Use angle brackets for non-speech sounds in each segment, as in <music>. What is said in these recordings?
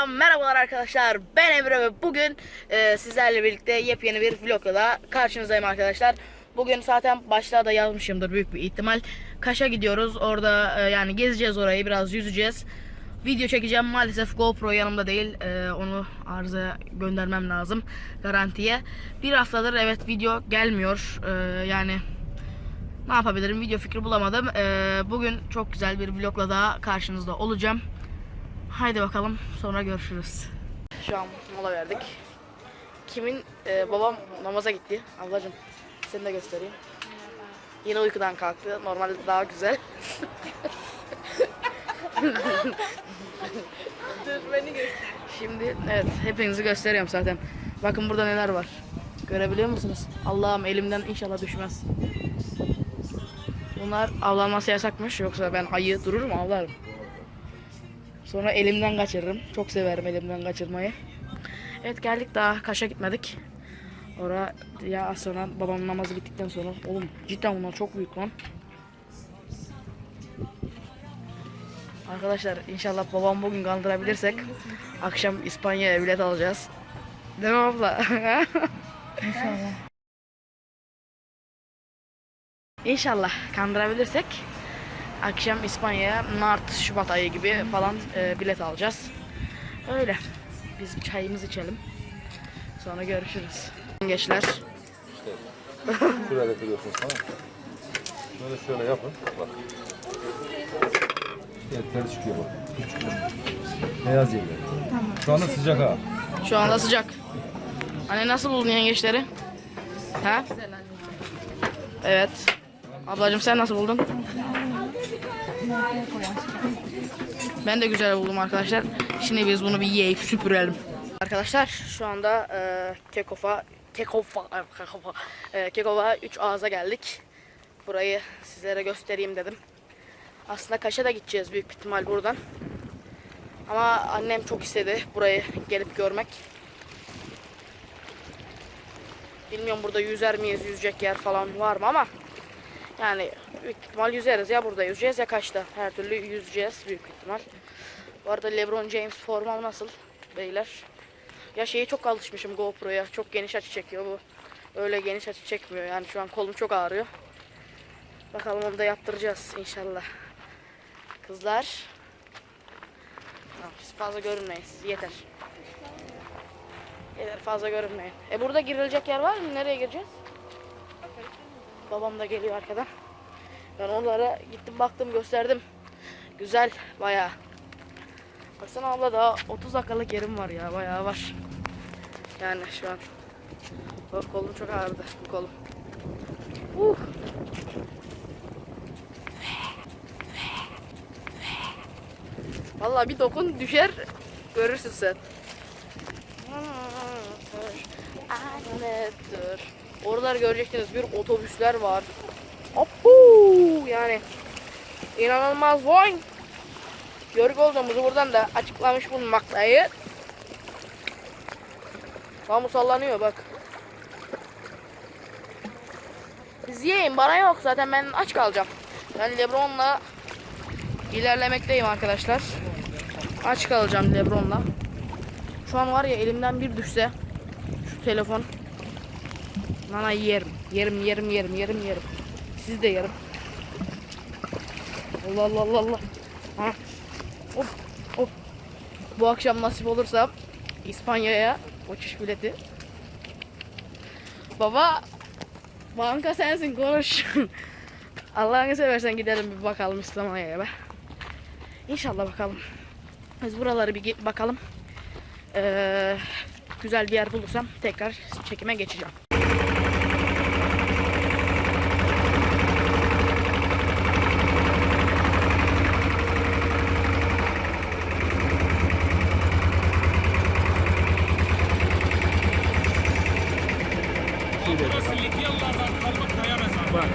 Tekrardan merhabalar arkadaşlar. Ben Emre ve bugün e, sizlerle birlikte yepyeni bir vlogla da karşınızdayım arkadaşlar. Bugün zaten başlığa da yazmışımdır büyük bir ihtimal. Kaş'a gidiyoruz. Orada e, yani gezeceğiz orayı, biraz yüzeceğiz. Video çekeceğim. Maalesef GoPro yanımda değil. E, onu arızaya göndermem lazım garantiye. Bir haftadır evet video gelmiyor. E, yani ne yapabilirim? Video fikri bulamadım. E, bugün çok güzel bir vlogla daha karşınızda olacağım. Haydi bakalım sonra görüşürüz. Şu an mola verdik. Kimin e, babam namaza gitti. Ablacım seni de göstereyim. Yine uykudan kalktı. Normalde daha güzel. Dur beni göster. Şimdi evet hepinizi gösteriyorum zaten. Bakın burada neler var. Görebiliyor musunuz? Allah'ım elimden inşallah düşmez. Bunlar avlanması yasakmış. Yoksa ben ayı dururum avlarım. Sonra elimden kaçırırım. Çok severim elimden kaçırmayı. Evet geldik daha Kaş'a gitmedik. Ora ya az sonra babamın namazı bittikten sonra oğlum cidden bunlar çok büyük lan. Arkadaşlar inşallah babam bugün kandırabilirsek akşam İspanya'ya bilet alacağız. Değil mi abla? <laughs> İnşallah. İnşallah kandırabilirsek akşam İspanya'ya Mart, Şubat ayı gibi falan e, bilet alacağız. Öyle. Biz çayımızı içelim. Sonra görüşürüz. Gençler. Şuraya getiriyorsunuz tamam mı? Böyle şöyle yapın. Bak. Etleri çıkıyor bak. Beyaz yerler. Şu anda sıcak ha. Şu anda sıcak. Anne nasıl buldun yengeçleri? Ha? Evet. Ablacığım sen nasıl buldun? Ben de güzel buldum arkadaşlar. Şimdi biz bunu bir yiyip süpürelim. Arkadaşlar şu anda e, Kekof'a Kekof'a Kekof'a e, Kekof'a 3 ağza geldik. Burayı sizlere göstereyim dedim. Aslında Kaş'a da gideceğiz büyük ihtimal buradan. Ama annem çok istedi burayı gelip görmek. Bilmiyorum burada yüzer miyiz, yüzecek yer falan var mı ama yani büyük ihtimal yüzeriz ya burada yüzeceğiz ya kaçta. Her türlü yüzeceğiz büyük ihtimal. Bu arada LeBron James formam nasıl beyler? Ya şeye çok alışmışım GoPro'ya. Çok geniş açı çekiyor bu. Öyle geniş açı çekmiyor yani şu an kolum çok ağrıyor. Bakalım onu da yaptıracağız inşallah. Kızlar. Tamam, siz fazla görünmeyin siz yeter. Yeter fazla görünmeyin. E burada girilecek yer var mı? Nereye gireceğiz? Babam da geliyor arkadan. Ben onlara gittim baktım gösterdim. Güzel bayağı. Baksana abla daha 30 dakikalık yerim var ya bayağı var. Yani şu an. Bak kolum çok ağrıdı bu kolum. Uh. Vallahi bir dokun düşer görürsün sen. Annedir. Oralar göreceksiniz bir otobüsler var. Hoppu yani inanılmaz boy. Görgü olduğumuzu buradan da açıklamış bulunmaktayız. Kamu sallanıyor bak. Siz yiyin bana yok zaten ben aç kalacağım. Ben Lebron'la ilerlemekteyim arkadaşlar. Aç kalacağım Lebron'la. Şu an var ya elimden bir düşse şu telefon Nana yerim. Yerim yerim yerim yerim yerim. Siz de yerim. Allah Allah Allah Allah. Ha. Hop hop. Bu akşam nasip olursa İspanya'ya uçuş bileti. Baba banka sensin konuş. <laughs> Allah'ını seversen gidelim bir bakalım İspanya'ya be. İnşallah bakalım. Biz buraları bir bakalım. Ee, güzel bir yer bulursam tekrar çekime geçeceğim. Burası Lidyalılardan kalma kaya mezarı.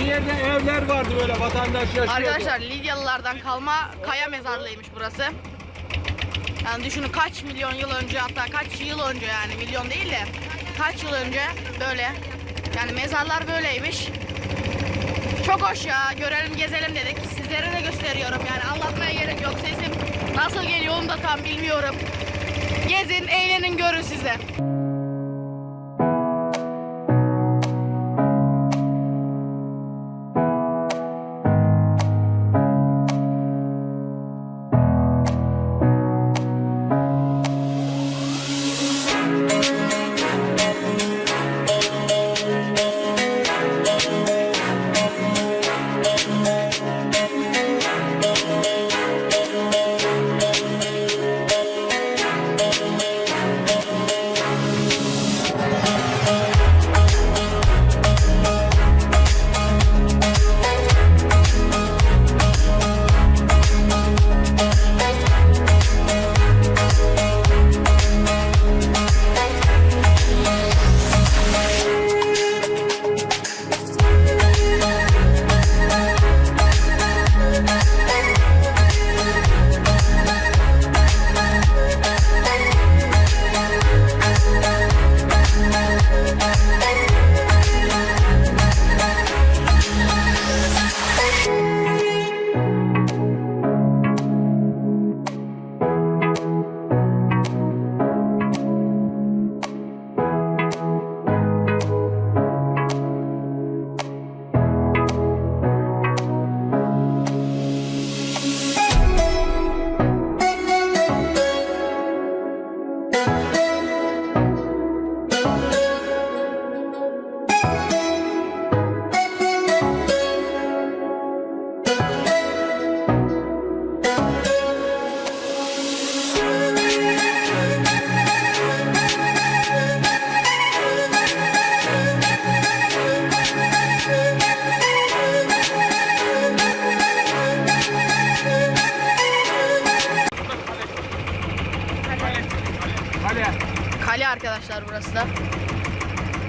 Bir yerde evler vardı böyle vatandaş yaşıyordu. Arkadaşlar Lidyalılardan kalma kaya mezarlığıymış burası. Yani düşünün kaç milyon yıl önce hatta kaç yıl önce yani milyon değil de kaç yıl önce böyle yani mezarlar böyleymiş. Çok hoş ya görelim gezelim dedik. Sizlere de gösteriyorum yani anlatmaya gerek yok sesim Nasıl geliyor onu da tam bilmiyorum. Gezin, eğlenin, görün siz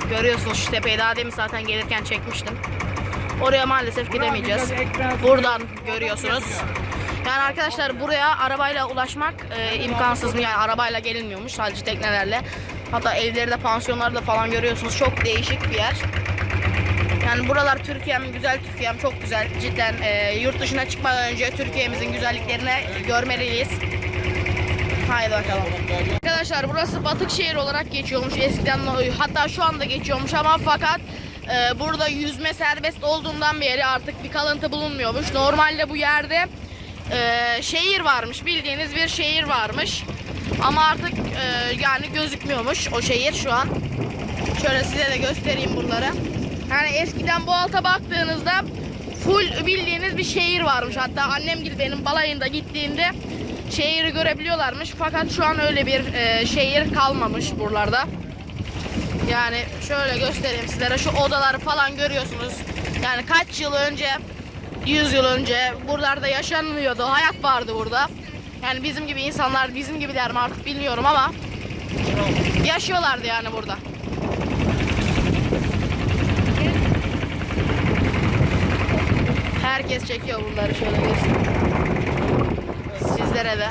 Görüyorsunuz şu tepeyi daha demin zaten gelirken çekmiştim. Oraya maalesef gidemeyeceğiz. Buradan görüyorsunuz. Yani arkadaşlar buraya arabayla ulaşmak e, imkansız mı? Yani arabayla gelinmiyormuş sadece teknelerle. Hatta evleri de pansiyonları da falan görüyorsunuz. Çok değişik bir yer. Yani buralar Türkiye'm, güzel Türkiye'm çok güzel. Cidden e, yurt dışına çıkmadan önce Türkiye'mizin güzelliklerini görmeliyiz. Haydi bakalım. Arkadaşlar burası batık şehir olarak geçiyormuş eskiden hatta şu anda geçiyormuş ama fakat e, burada yüzme serbest olduğundan beri artık bir kalıntı bulunmuyormuş. Normalde bu yerde e, şehir varmış bildiğiniz bir şehir varmış ama artık e, yani gözükmüyormuş o şehir şu an. Şöyle size de göstereyim buraları. Yani eskiden bu alta baktığınızda full bildiğiniz bir şehir varmış. Hatta annem gibi benim balayında gittiğinde şehri görebiliyorlarmış. Fakat şu an öyle bir e, şehir kalmamış buralarda. Yani şöyle göstereyim sizlere. Şu odaları falan görüyorsunuz. Yani kaç yıl önce 100 yıl önce buralarda yaşanmıyordu. Hayat vardı burada. Yani bizim gibi insanlar bizim gibiler mi artık bilmiyorum ama yaşıyorlardı yani burada. Herkes çekiyor bunları şöyle göstereyim. Sizlere de.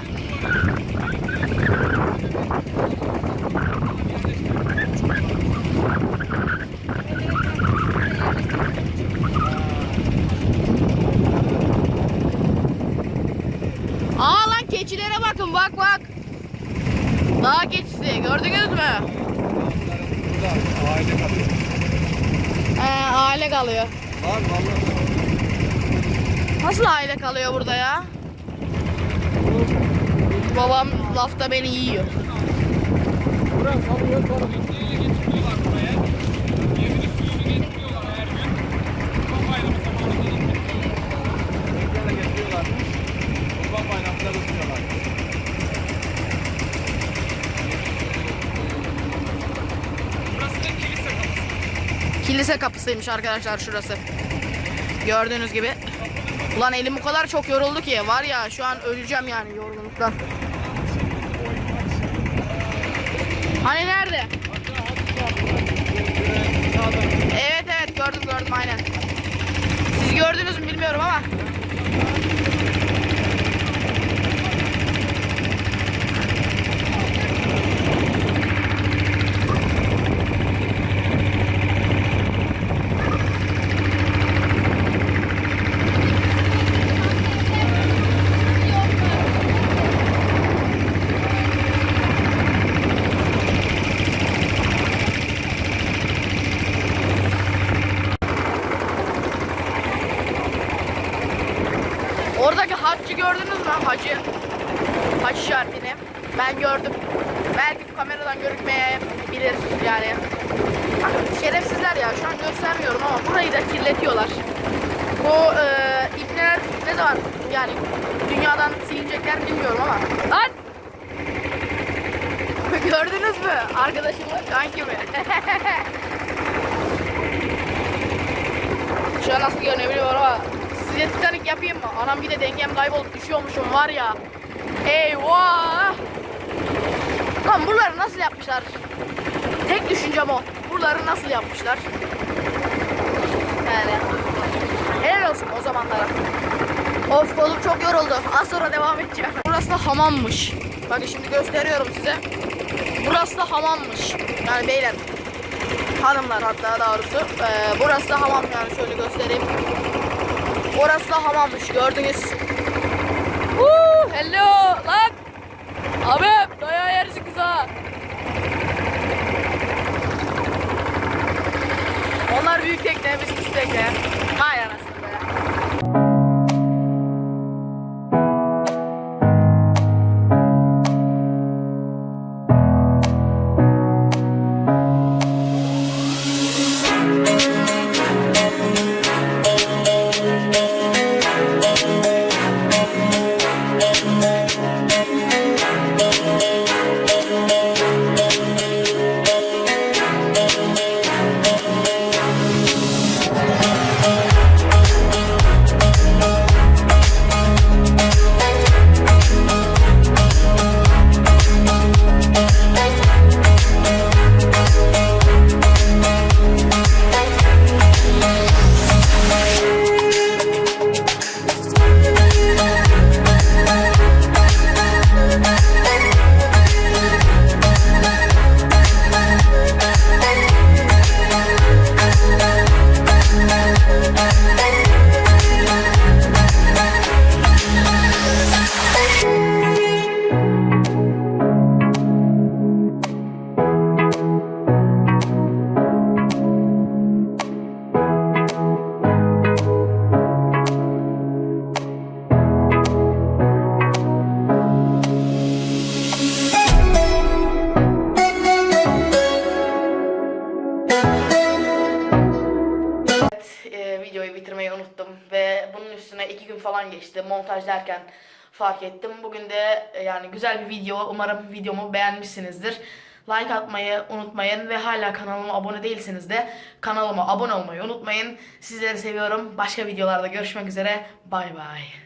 Aa lan keçilere bakın bak bak. Dağ keçisi gördünüz mü? Aile kalıyor. Ee, aile kalıyor. Var vallahi. Nasıl aile kalıyor burada ya? Babam lafta beni yiyor. Kilise kapısıymış arkadaşlar şurası. Gördüğünüz gibi. Ulan elim o kadar çok yoruldu ki var ya şu an öleceğim yani yorgunluktan. Hani nerede? Evet evet gördüm gördüm aynen. Siz gördünüz mü bilmiyorum ama. Haç işaretini. Ben gördüm. Belki kameradan görükmeyebilir yani. Şerefsizler ya şu an göstermiyorum ama burayı da kirletiyorlar. Bu e, ipneler ne zaman yani dünyadan silinecekler bilmiyorum ama. Lan! <laughs> Gördünüz mü? Arkadaşımla kanki mi? <laughs> Şu an nasıl görünüyor bilmiyorum ama size Titanic yapayım mı? Anam bir de dengem kaybolup düşüyormuşum var ya. Eyvah! Lan buraları nasıl yapmışlar? Tek düşüncem o. Buraları nasıl yapmışlar? Yani olsun o zamanlara. Of kolum çok yoruldu. Az sonra devam edeceğim. Burası da hamammış. Bakın şimdi gösteriyorum size. Burası da hamammış. Yani beyler. Hanımlar hatta doğrusu. Ee, burası da hamam yani şöyle göstereyim. Orası da hamammış gördünüz. Woo, hello lan. Abi dayağı yersin kıza. Onlar büyük tekne, biz küçük tekne. Hay anasını bunun üstüne iki gün falan geçti montajlarken fark ettim. Bugün de e, yani güzel bir video. Umarım videomu beğenmişsinizdir. Like atmayı unutmayın ve hala kanalıma abone değilseniz de kanalıma abone olmayı unutmayın. Sizleri seviyorum. Başka videolarda görüşmek üzere. Bay bay.